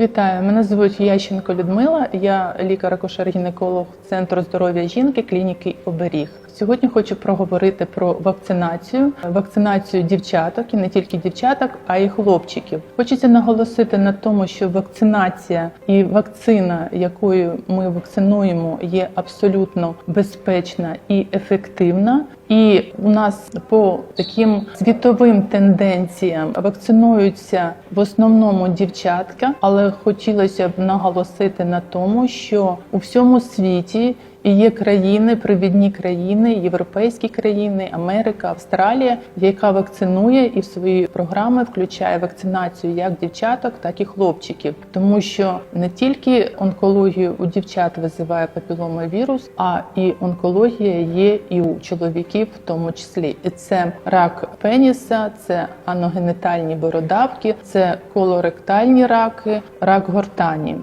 Вітаю, мене звуть Ященко Людмила. Я лікар-акушер-гінеколог Центру здоров'я жінки клініки Оберіг. Сьогодні хочу проговорити про вакцинацію, вакцинацію дівчаток і не тільки дівчаток, а й хлопчиків. Хочеться наголосити на тому, що вакцинація і вакцина, якою ми вакцинуємо, є абсолютно безпечна і ефективна. І у нас по таким світовим тенденціям вакцинуються в основному дівчатка, але хотілося б наголосити на тому, що у всьому світі є країни, провідні країни, європейські країни, Америка, Австралія, яка вакцинує і в свої програми включає вакцинацію як дівчаток, так і хлопчиків, тому що не тільки онкологію у дівчат визиває папіломавірус, а і онкологія є і у чоловіків, в тому числі. І це рак пеніса, це аногенетальні бородавки, це колоректальні раки, рак гортані.